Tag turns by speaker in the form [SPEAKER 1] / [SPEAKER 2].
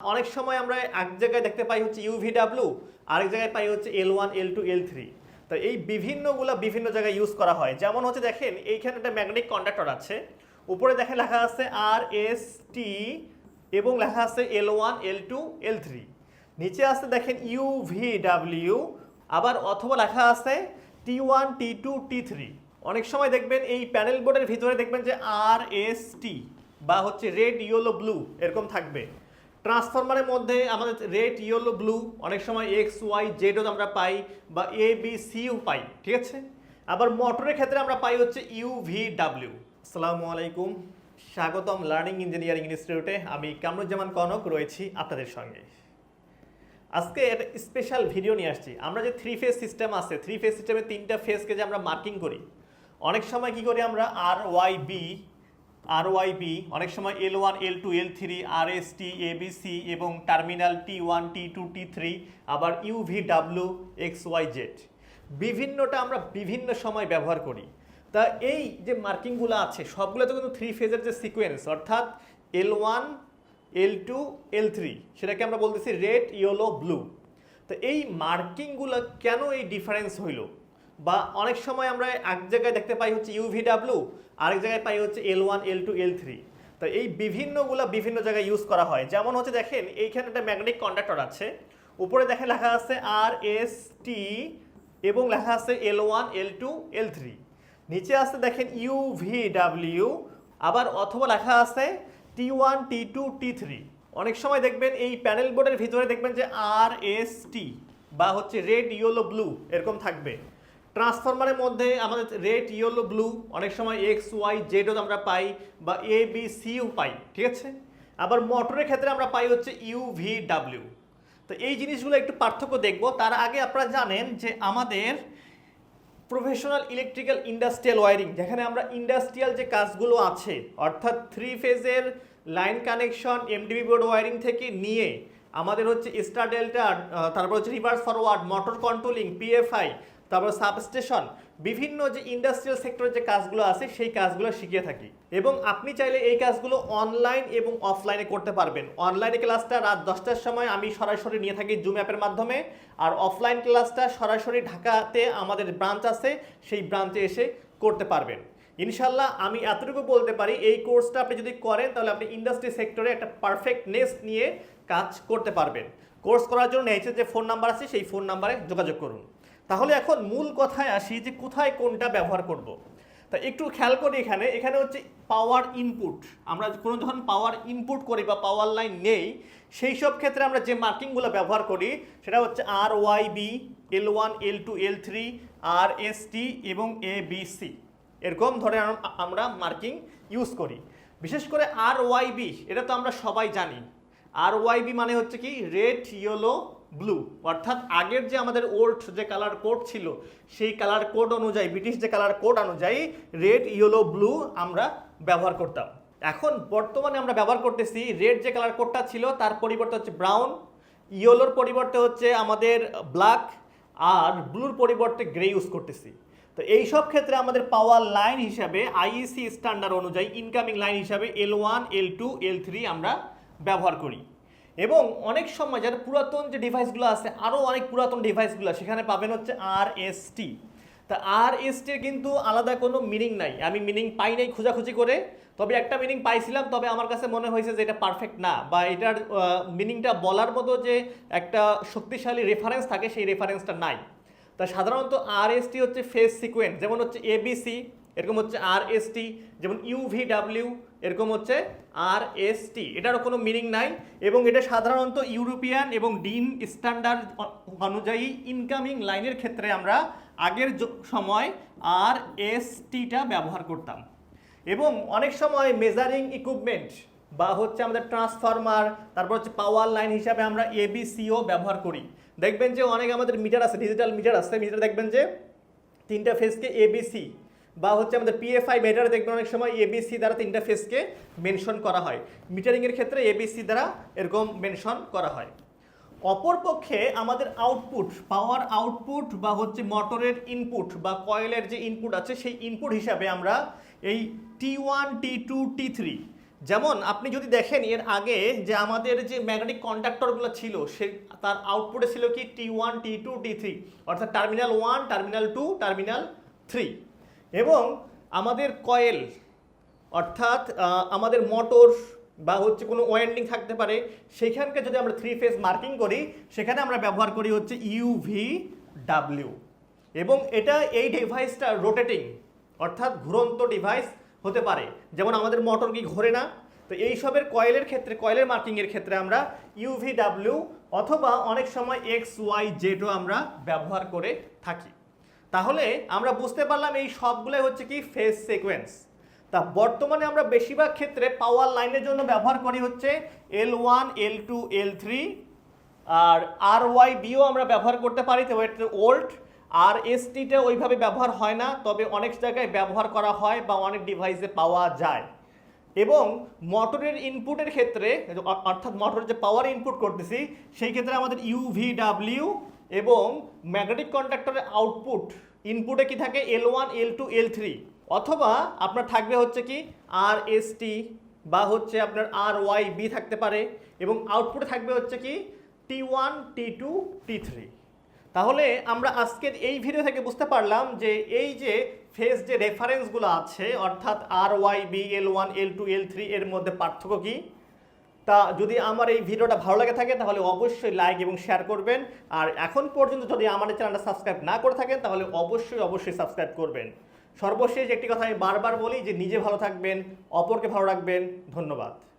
[SPEAKER 1] অনেক সময় আমরা এক জায়গায় দেখতে পাই হচ্ছে ইউভিডাব্লিউ আরেক জায়গায় পাই হচ্ছে L one L two L three তো এই বিভিন্নগুলো বিভিন্ন জায়গায় ইউজ করা হয়। যেমন হচ্ছে দেখেন, এইখানে একটা ম্যাগনেটিক কন্ডাক্টর আছে। উপরে দেখেন লেখা আছে আর এস টি এবং লেখা আছে L one L two L three নিচে আছে দেখেন ইউভিডাব্লিউ আবার অথবা লেখা আছে T one T two T three অনেক সময় দেখবেন এই প্যানেল বোর্ডের ভিতরে দেখবেন যে আর এস টি বা হচ্ছে রেড ইয়েলো ব্লু এরকম থাকবে। ট্রান্সফরমারের মধ্যে আমাদের রেড, ইয়েলো, ব্লু, অনেক সময় এক্স, ওয়াই জেডও আমরা পাই বা এ, বি সিও পাই, ঠিক আছে? আবার মোটরের ক্ষেত্রে আমরা পাই হচ্ছে ইউ, ভি, ডাব্লিউ। আসসালামু আলাইকুম। স্বাগতম লার্নিং ইঞ্জিনিয়ারিং ইনস্টিটিউটে। আমি কামরুজ্জামান কনক, রয়েছি আপনাদের সঙ্গে। আজকে একটা স্পেশাল ভিডিও নিয়ে আসছি। আমরা যে থ্রি ফেজ সিস্টেম আছে থ্রি ফেজ সিস্টেমে তিনটা ফেজকে যে আমরা মার্কিং করি, অনেক সময় কি করি আমরা? R Y B R Y B অনেক সময় L one L two L three R S T A B C এবং terminal T one T two T three আবার U V W X Y Z বিভিন্নটা আমরা বিভিন্ন সময় ব্যবহার করি। তা এই যে মার্কিংগুলো আছে সবগুলো তো কিন্তু থ্রি ফেজের যে সিকোয়েন্স অর্থাৎ L one L two L three সেটাকে আমরা বলতেছি রেড ইয়েলো ব্লু তো এই মার্কিংগুলো কেন এই ডিফারেন্স হইল? বা অনেক সময় আমরা এক জায়গায় দেখতে পাই হচ্ছে ইউভিডাব্লিউ আরেক জায়গায় পাই হচ্ছে L one L two L three তো এই বিভিন্নগুলো বিভিন্ন জায়গায় ইউজ করা হয়। যেমন হচ্ছে দেখেন, এইখানে একটা ম্যাগনেটিক কন্ডাক্টর আছে। উপরে দেখেন লেখা আছে আর এস টি এবং লেখা আছে L one L two L three নিচে আছে দেখেন ইউভিডাব্লিউ আবার অথবা লেখা আছে T one T two T three অনেক সময় দেখবেন এই প্যানেল বোর্ডের ভিতরে দেখবেন যে আর এস টি বা হচ্ছে রেড ইয়েলো ব্লু এরকম থাকবে। ট্রান্সফরমারের মধ্যে আমাদের রেড ইয়েলো ব্লু অনেক সময় এক্স ওয়াই জেডও আমরা পাই বা এ বি সিও পাই, ঠিক আছে? আবার মোটরের ক্ষেত্রে আমরা পাই হচ্ছে ইউ ভি ডাব্লিউ তো এই জিনিসগুলো একটু পার্থক্য দেখব। তার আগে আপনারা জানেন যে আমাদের প্রফেশনাল ইলেকট্রিক্যাল ইন্ডাস্ট্রিয়াল ওয়ারিং যেখানে আমরা ইন্ডাস্ট্রিয়াল যে কাজগুলো আছে, অর্থাৎ থ্রি ফেজের line connection MDB board wiring থেকে নিয়ে আমাদের হচ্ছে স্টার ডেল্টা তারপর হচ্ছে reverse forward motor controlling PFI তারপর সাবস্টেশন বিভিন্ন যে ইন্ডাস্ট্রিয়াল সেক্টরের যে কাজগুলো আছে, সেই কাজগুলো শিখিয়ে থাকি। এবং আপনি চাইলে এই কাজগুলো অনলাইন এবং অফলাইনে করতে পারবেন। অনলাইনে ক্লাসটা রাত দশটার সময় আমি সরাসরি নিয়ে থাকি জুম অ্যাপের মাধ্যমে। আর অফলাইন ক্লাসটা সরাসরি ঢাকাতে আমাদের ব্রাঞ্চ আছে, সেই ব্রাঞ্চে এসে করতে পারবেন। ইনশাল্লাহ আমি এতটুকু বলতে পারি, এই কোর্সটা আপনি যদি করেন, তাহলে আপনি ইন্ডাস্ট্রি সেক্টরে একটা পারফেক্টনেস নিয়ে কাজ করতে পারবেন। কোর্স করার জন্য নিচে যে ফোন নাম্বার আছে, সেই ফোন নাম্বারে যোগাযোগ করুন। তাহলে এখন মূল কথায় আসি যে কোথায় কোনটা ব্যবহার করব। তা একটু খেয়াল করি এখানে। এখানে হচ্ছে পাওয়ার ইনপুট আমরা কোনো যখন পাওয়ার ইনপুট করি বা পাওয়ার লাইন নেই, সেই সব ক্ষেত্রে আমরা যে মার্কিংগুলো ব্যবহার করি, সেটা হচ্ছে R Y B L one L two L three R S T এবং এ বি সি এরকম ধরে আমরা মার্কিং ইউজ করি। বিশেষ করে আর ওয়াই বি এটা তো আমরা সবাই জানি। আর ওয়াই বি মানে হচ্ছে কি রেড ইয়েলো ব্লু অর্থাৎ আগের যে আমাদের ওল্ড যে কালার কোড ছিল, সেই কালার কোড অনুযায়ী ব্রিটিশ যে কালার কোড অনুযায়ী রেড ইয়েলো ব্লু আমরা ব্যবহার করতাম। এখন বর্তমানে আমরা ব্যবহার করতেছি রেড যে কালার কোডটা ছিল, তার পরিবর্তে হচ্ছে ব্রাউন ইয়েলোর পরিবর্তে হচ্ছে আমাদের ব্ল্যাক আর ব্লুর পরিবর্তে গ্রে ইউজ করতেছি। তো এই সব ক্ষেত্রে আমাদের পাওয়ার লাইন হিসাবে আইইসি স্ট্যান্ডার্ড অনুযায়ী ইনকামিং লাইন হিসাবে L one L two L three আমরা ব্যবহার করি। এবং অনেক সময় যারা পুরাতন যে ডিভাইসগুলো আছে আরও অনেক পুরাতন ডিভাইসগুলো সেখানে পাবেন হচ্ছে আর এস টি তা আর এস টির কিন্তু আলাদা কোনো মিনিং নাই। আমি মিনিং পাই নাই খোঁজাখুঁজি করে, তবে একটা মিনিং পাইছিলাম, তবে আমার কাছে মনে হয়েছে যে এটা পারফেক্ট না, বা এটার মিনিংটা বলার মতো যে একটা শক্তিশালী রেফারেন্স থাকে, সেই রেফারেন্সটা নাই। তা সাধারণত আর এস টি হচ্ছে ফেস সিকোয়েন্স যেমন হচ্ছে এবিসি এরকম হচ্ছে আর এস টি যেমন ইউভিডাব্লিউ এরকম হচ্ছে আর এস টি এটারও কোনো মিনিং নাই এবং এটা সাধারণত ইউরোপিয়ান এবং ডিন স্ট্যান্ডার্ড অনুযায়ী ইনকামিং লাইনের ক্ষেত্রে আমরা আগের সময় আর এস টিটা ব্যবহার করতাম। এবং অনেক সময় মেজারিং ইকুইপমেন্ট বা হচ্ছে আমাদের ট্রান্সফরমার তারপর হচ্ছে পাওয়ার লাইন হিসাবে আমরা এবিসিও ব্যবহার করি। দেখবেন যে অনেক আমাদের মিটার আছে ডিজিটাল মিটার আছে মিটার দেখবেন যে তিনটা ফেজকে এবিসি বা হচ্ছে আমাদের পিএফআই মিটার দেখবেন অনেক সময় এবিসি দ্বারা তিনটা মেনশন করা হয়। মিটারিংয়ের ক্ষেত্রে এবিসি দ্বারা এরকম মেনশন করা হয়। অপরপক্ষে আমাদের আউটপুট পাওয়ার আউটপুট বা হচ্ছে মোটরের ইনপুট বা কয়েলের যে ইনপুট আছে, সেই ইনপুট হিসাবে আমরা এই T one T two T three যেমন আপনি যদি দেখেন এর আগে যে আমাদের যে ম্যাগনেটিক কন্ডাক্টরগুলো ছিল, সে তার আউটপুটে ছিল কি T one T two T three অর্থাৎ terminal one terminal two terminal three এবং আমাদের কয়েল, অর্থাৎ আমাদের মোটর বা হচ্ছে কোনো ওয়েন্ডিং থাকতে পারে, সেখানকে যদি আমরা থ্রি ফেজ মার্কিং করি, সেখানে আমরা ব্যবহার করি হচ্ছে ইউভি ডাব্লিউ এবং এটা এই ডিভাইসটা রোটেটিং অর্থাৎ ঘুরন্ত ডিভাইস হতে পারে। যেমন আমাদের মোটর কি ঘোরে না, তো এই সবের কয়েলের ক্ষেত্রে, কয়েলের মার্কিংয়ের ক্ষেত্রে আমরা ইউভি ডাব্লিউ অথবা অনেক সময় এক্স ওয়াই জেডও আমরা ব্যবহার করে থাকি। তাহলে আমরা বুঝতে পারলাম এই সবগুলোই হচ্ছে কি ফেজ সিকোয়েন্স তা বর্তমানে আমরা বেশিরভাগ ক্ষেত্রে পাওয়ার লাইনের জন্য ব্যবহার করি হচ্ছে L one L two L three আর আর ওয়াই বিও আমরা ব্যবহার করতে পারি, তো এটা ওল্ড আর এসটিটা ওইভাবে ব্যবহার হয় না, তবে অনেক জায়গায় ব্যবহার করা হয় বা অনেক ডিভাইসে পাওয়া যায়। এবং মোটরের ইনপুটের ক্ষেত্রে অর্থাৎ মোটরের যে পাওয়ার ইনপুট করতেছি, সেই ক্ষেত্রে আমাদের ইউভিডাব্লিউ এবং ম্যাগনেটিক কন্ডাক্টরের আউটপুট ইনপুটে কি থাকে? L one L two L three অথবা আপনার থাকবে হচ্ছে কি? আর এস টি বা হচ্ছে আপনার আর ওয়াই বি থাকতে পারে এবং আউটপুটে থাকবে হচ্ছে কি? T one T two T three তাহলে আমরা আজকের এই ভিডিও থেকে বুঝতে পারলাম যে এই যে ফেজ যে রেফারেন্সগুলো আছে, অর্থাৎ R Y B L one L two L three এর মধ্যে পার্থক্য কি? তা যদি আমার এই ভিডিওটা ভালো লাগে থাকে, তাহলে অবশ্যই লাইক এবং শেয়ার করবেন। আর এখন পর্যন্ত যদি আমার চ্যানেলটা সাবস্ক্রাইব না করে থাকেন, তাহলে অবশ্যই অবশ্যই সাবস্ক্রাইব করবেন। সর্বশেষ একটি কথা আমি বারবার বলি যে, নিজে ভালো থাকবেন, অপরকে ভালো রাখবেন। ধন্যবাদ।